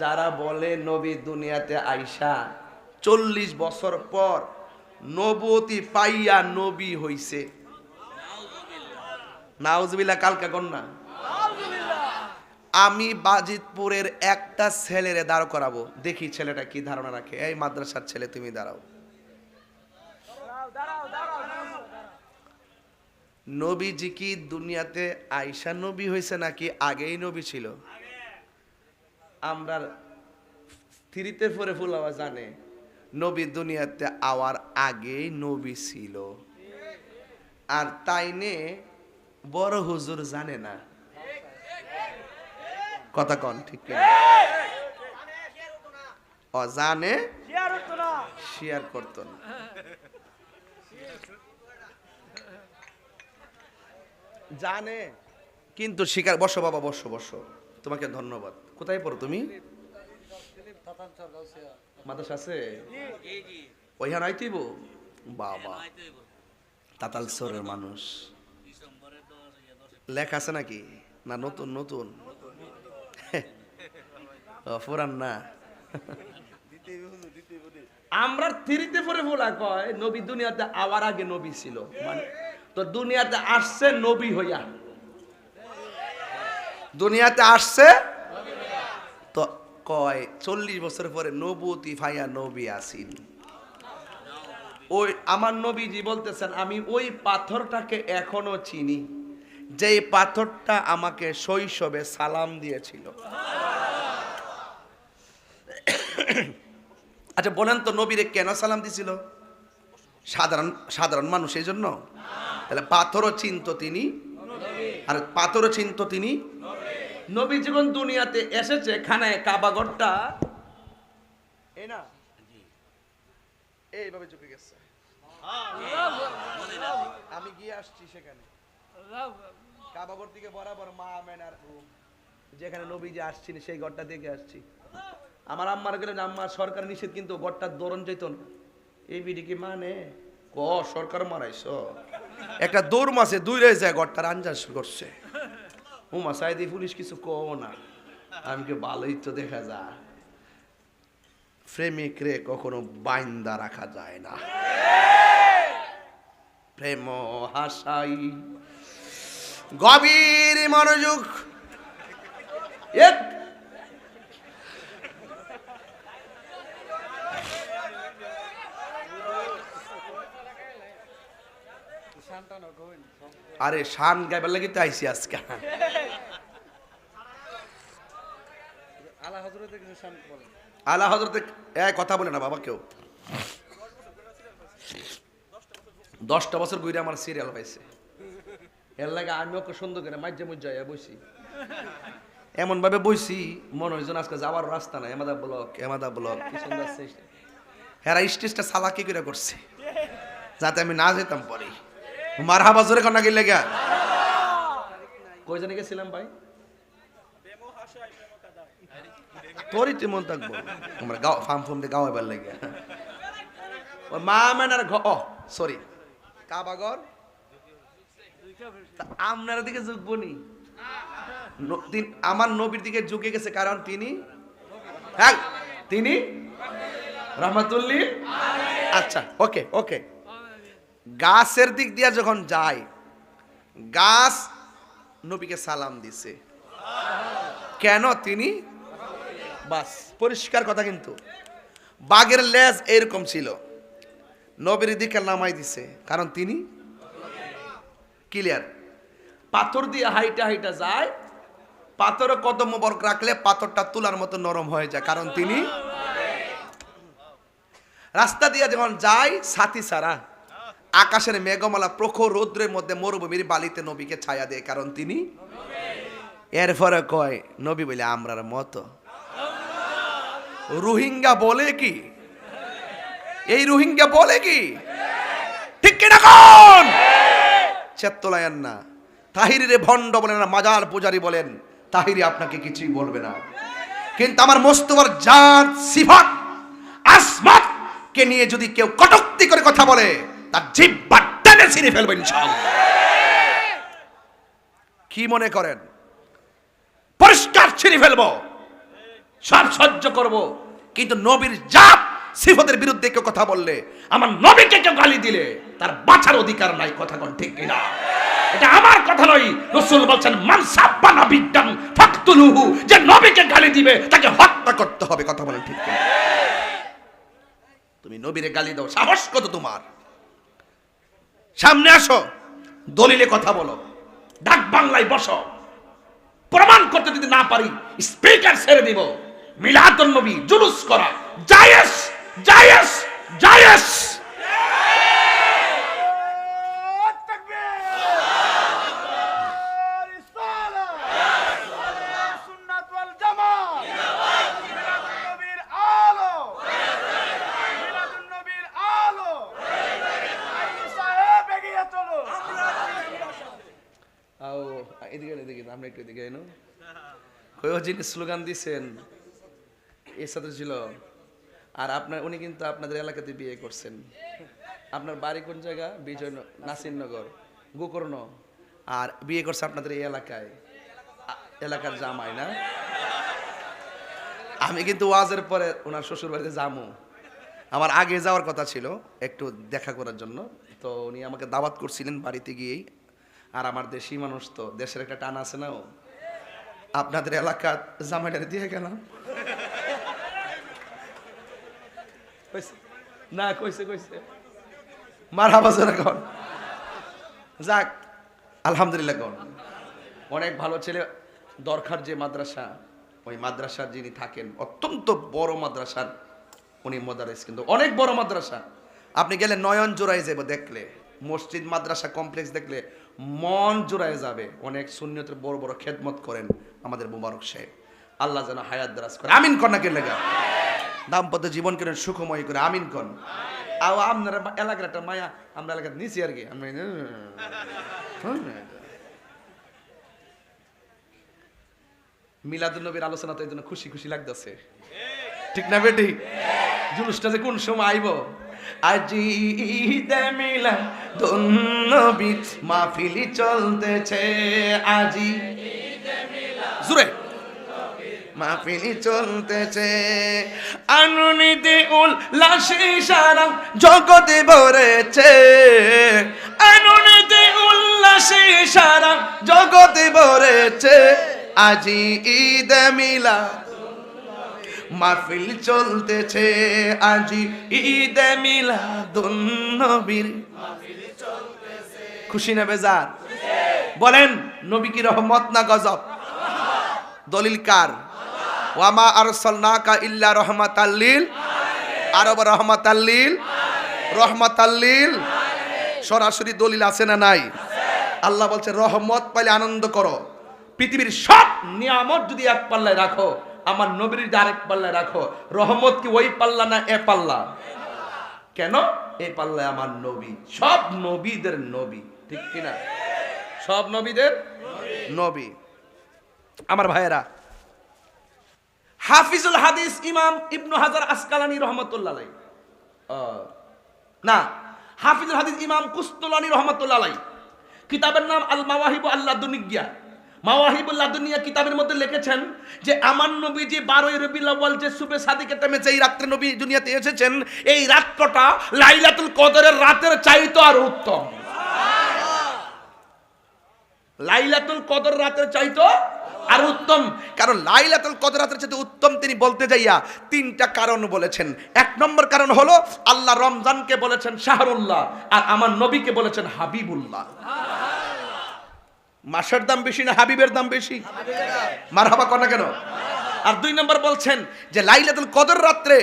যারা বলে নবী দুনিয়াতে আইসা, চল্লিশ বছর পর নবতী পাইয়া নবী হইছে। নাউজবিল্লা কালকা কন্যা আমি বাজিতপুরের একটা ছেলেরে দাঁড় করাবো। দেখি ছেলেটা কি ধারণা রাখে। এই মাদ্রাসার ছেলে, তুমি দাঁড়াও। নবীজি কি দুনিয়াতে আইসা নবী হয়েছে নাকি আগেই নবী ছিল? আমরা থ্রিতে পরে ফুলাওয়া জানে। নবী দুনিয়াতে আওয়ার আগেই নবী ছিল। আর তাই নে বড় হুজুর জানে না। কথা কন, ঠিক কিনা? ও জানে? শেয়ার করতো না। জানে, কিন্তু শিকার, বসো বাবা, বসো বসো। তোমাকে ধন্যবাদ। কোথায় পড়ো তুমি? মাদ্রাসা আছে? ওইখানে আইতেইব বাবা। মানুষ। লেখা আছে নাকি? না নতুন নতুন। ও, পুরান না। আমরা থ্রিতে পরে বলা কয় নবী দুনিয়াতে আওয়ার আগে নবী ছিল। মানে তো দুনিয়াতে আসছে নবী হইয়া। দুনিয়াতে আসছে? তো কয়, চল্লিশ বছর পরে নবতী ফাইয়া নবী আসিন ওই আমার নবীজি বলতেছেন, আমি ওই পাথরটাকে এখনও চিনি, যেই পাথরটা আমাকে শৈশবে সালাম দিয়েছিল। আচ্ছা বলেন তো নবীরে কেন সালাম দিছিল? সাধারণ সাধারণ মানুষ এই জন্য তাহলে পাথরও চিনত তিনি, আর পাথরও চিনত তিনি নবী যখন দুনিয়াতে এসেছে, খানায় কাবাগরটা এই না? এইভাবে চুকে গেছে। আমি গিয়ে আসছি সেখানে। কাবাগর থেকে বরাবর মা আমেনার রুম যেখানে নবী যে আসছেন, সেই ঘরটা দেখে আসছি। আমার আম্মার গেলেন আম্মা সরকার নিষেধ, কিন্তু ঘরটার দরণ যেত না এই বিডি কি মানে? ক, সরকার মারাইছ? একটা দৌড় মাসে দুই রে যায় ঘরটার আঞ্জাস করছে। উমা সাইদি পুলিশ কিছু কও না। আমি কে ভালোই তো দেখা যায়। প্রেমিক রে কখনো বাইন্দা রাখা যায় না। প্রেম হাসাই, গভীর মনোযোগ, এক আরে শান গাইবার লাগি তো আইসি আজকে। আলা হজরতে কথা বলে না বাবা কেউ। দশটা বছর ঘুরে আমার সিরিয়াল পাইছে। এর লাগে আমি ওকে সুন্দর করে মাঝে মুজ্জা বসি এমন ভাবে বইছি মনে হয়েছে আজকে যাওয়ার রাস্তা নাই। এমাদা ব্লক এমাদা ব্লক কি সুন্দর। হেরা স্টেজটা সালাকি করে করছে? যাতে আমি না যেতাম পরে। মার হাবা জোরে কন্যা গেলে গা কই জানি গেছিলাম ভাই? তোরই তেমন থাকব। আমরা গাও ফার্ম ফার্ম দিয়ে গাও এবার লাগে। ওই মা মেনার ঘ ও সরি কাবাগর আপনার দিকে ঝুঁকবো নি? আমার নবীর দিকে ঝুঁকে গেছে কারণ তিনি? হ্যাঁ তিনি? রহমাতুল্লিল? আচ্ছা ওকে ওকে। গাছের দিক দিয়া যখন যায়, গাছ নবীকে সালাম দিছে। কেন তিনি? বাস, পরিষ্কার কথা কিন্তু। বাঘের লেজ এরকম ছিল। নবীর দিকে নামাই দিছে, কারণ তিনি ক্লিয়ার পাথর দিয়ে হাইটা হাইটা যায়, পাথরে কদম বর্গ রাখলে পাথরটা তুলার মতো নরম হয়ে যায়, কারণ তিনি রাস্তা দিয়ে যখন যায় সাথী সারা আকাশের মেঘমালা প্রখর রৌদ্রের মধ্যে মরুভূমির বালিতে নবীকে ছায়া দেয়, কারণ তিনি এরপরে কয়, নবী বলে, আমরার মতো। রোহিঙ্গা বলে কি? এই রোহিঙ্গা বলে কি? ঠিক কিনা কোন? চেত্তলায়ান না। তাহিরিরে ভণ্ড বলেন না, মাজার পূজারি বলেন, তাহিরি আপনাকে কিছুই বলবে না। কিন্তু আমার মোস্তফার জাত, সিফাত আসমাত কে নিয়ে যদি কেউ কটুক্তি করে কথা বলে তার জিব্বা টেনে ছিঁড়ে ফেলবেন কি মনে করেন? পরিষ্কার ছিঁড়ে ফেলব, সব সহ্য করব, কিন্তু নবীর জাত, সিফতের বিরুদ্ধে কেউ কথা বললে, আমার নবীকে কেউ গালি দিলে, তার বাঁচার অধিকার নাই, কথা কোন ঠিক কিনা? এটা আমার কথা নয়। রসুল বলছেন মানসাব্বা নাবিদ্দান ফাকতুলুহু যে নবীকে গালি দিবে, তাকে হত্যা করতে হবে, কথা বলেন ঠিক কিনা? তুমি নবীরে গালি দাও, সাহস কত তোমার? সামনে আসো, দলিলে কথা বলো, ডাক বাংলায় বসো। প্রমাণ করতে যদি না পারি, স্পিকার ছেড়ে দিব। মিলাদ নবী, জুলুস করা জায়েজ জায়েজ জায়েজ সুন্নাত ওয়াল জামাত মিলাদুন নবীর আলো মিলাদুন নবীর আলো আইনি সাহেব এগিয়ে চলো আও এদিকে স্লোগান এর সাথে ছিল আর আপনার, উনি কিন্তু আপনাদের এলাকাতে বিয়ে করছেন। আপনার বাড়ি কোন জায়গা? বিজয় নাসিরনগর, গোকর্ণ। আর বিয়ে করছে আপনাদের এই এলাকায়। এলাকার জামাই, না? আমি কিন্তু ওয়াজের পরে ওনার শ্বশুর বাড়িতে যাব আমার আগে যাওয়ার কথা ছিল, একটু দেখা করার জন্য। তো উনি আমাকে দাওয়াত করছিলেন বাড়িতে গিয়েই। আর আমার দেশি মানুষ তো, দেশের একটা টান আছে না ও। আপনাদের এলাকার জামাইটারে দিয়ে গেলাম? না, কইছে কইছে। মারা বাজার এখন যাক, আলহামদুলিল্লাহ কোন। অনেক ভালো ছেলে, দরকার যে মাদ্রাসা, ওই মাদ্রাসার যিনি থাকেন, অত্যন্ত বড় মাদ্রাসার উনি মদারেস কিন্তু অনেক বড় মাদ্রাসা। আপনি গেলে নয়ন জোড়ায় যাবে দেখলে। মসজিদ, মাদ্রাসা কমপ্লেক্স দেখলে মন জোড়ায় যাবে। অনেক শূন্যতের বড় বড় খেদমত করেন আমাদের মুবারক সাহেব। আল্লাহ যেন হায়াত দারাজ করে। আমিন কন্যা কে লেগা? দাম্পত্য জীবন করেন সুখময় করে? আমিন কন আও আপনার এলাকার একটা মায়া, আমরা এলাকার নিচি আর কি। আমি মিলাদুল নবীর আলোচনা তো এই জন্য খুশি খুশি লাগতেছে। ঠিক না বেটি? জুলুসটা যে কোন সময় আইব? আজি ঈদে মিলাদুন নবী, মাহফিলি চলতেছে আজি। জুরে মাহফিলি চলতেছে। আনন্দিতে উল্লাসে সারা জগতে ভরেছে। আনন্দিতে উল্লাসে সারা জগতে ভরেছে। আজি ঈদ মিলা মাহফিল চলতেছে আজি ঈদ মিলাদুন নবীর। খুশি না বেজার? বলেন, নবী কি রহমত না গজব? দলিল কার? ওয়ামা আরসালনাকা ইল্লা রহমাতাল্লিল আরব রহমাতাল্লিল রহমাতাল্লিল সরাসরি দলিল আছে না নাই? আল্লাহ বলছে, রহমত পাইলে আনন্দ করো। পৃথিবীর সব নিয়ামত যদি এক পাল্লায় রাখো আমার নবীর যদি আরেক পাল্লায় রাখো, রহমত কি ওই পাল্লা না এ পাল্লা? কেন? এই পাল্লায় আমার নবী। সব নবীদের নবী, ঠিক কিনা? সব নবীদের নবী। আমার ভাইয়েরা, হাফিজুল হাদিস ইমাম ইবনু হাজার আসকালানি রহমতুল্লাহ না, হাফিজুল হাদিস ইমাম কুস্তুলানি রহমতুল্লাহ। কিতাবের নাম আল মাওয়াহিব আল্লাহ দুনিয়া মাওয়াহিবুল্লাহ দুনিয়া কিতাবের মধ্যে লিখেছেন যে, আমার নবী যে বারোই রবিউল আউয়াল যে সুবে সাদিকের টাইমে যেই রাত্রে নবী দুনিয়াতে এসেছেন, এই রাত্রটা লাইলাতুল কদরের রাতের চাইতো আর উত্তম। লাইলাতুল কদর রাতের চাইতো আর উত্তম। কারণ লাইলাতুল কদর রাতের চাইতে উত্তম তিনি বলতে যাইয়া তিনটা কারণ বলেছেন। এক নম্বর কারণ হলো, আল্লাহ রমজানকে বলেছেন শাহরুল্লাহ, আর আমার নবীকে বলেছেন হাবিবুল্লাহ। মাসের দাম বেশি না হাবিবের দাম বেশি? মার হাবা কনা কেন? আর দুই নম্বর বলছেন যে লাইলাতুল কদর রাত্রে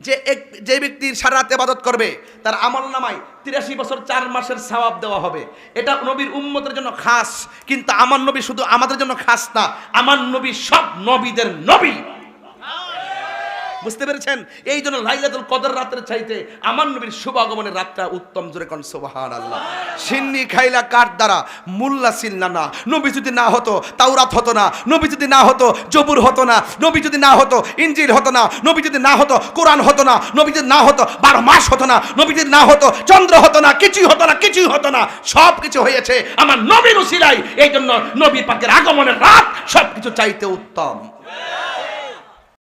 যে এক, যে ব্যক্তির সারা রাত ইবাদত করবে, তার আমল নামায় তিরাশি বছর চার মাসের সওয়াব দেওয়া হবে। এটা নবীর উম্মতের জন্য খাস, কিন্তু আমার নবী শুধু আমাদের জন্য খাস না, আমার নবী সব নবীদের নবী। বুঝতে পেরেছেন? এই জন্য লাইলাতুল কদর রাতের চাইতে আমার নবীর শুভ আগমনের রাতটা উত্তম জোরে কোন সুবহান আল্লাহ সিন্নি খাইলা কার দ্বারা মুল্লা সিল্লা না নবী যদি না হতো, তাওরাত হতো না। নবী যদি না হতো, জবুর হতো না। নবী যদি না হতো ইঞ্জিল হতো না। নবী যদি না হতো, কোরআন হতো না। নবী যদি না হতো, বারো মাস হতো না। নবী যদি না হতো, চন্দ্র হতো না। কিছুই হতো না, কিছুই হতো না। সব কিছু হয়েছে আমার নবীর উসিলাই এই জন্য নবী পাকের আগমনের রাত সব কিছু চাইতে উত্তম।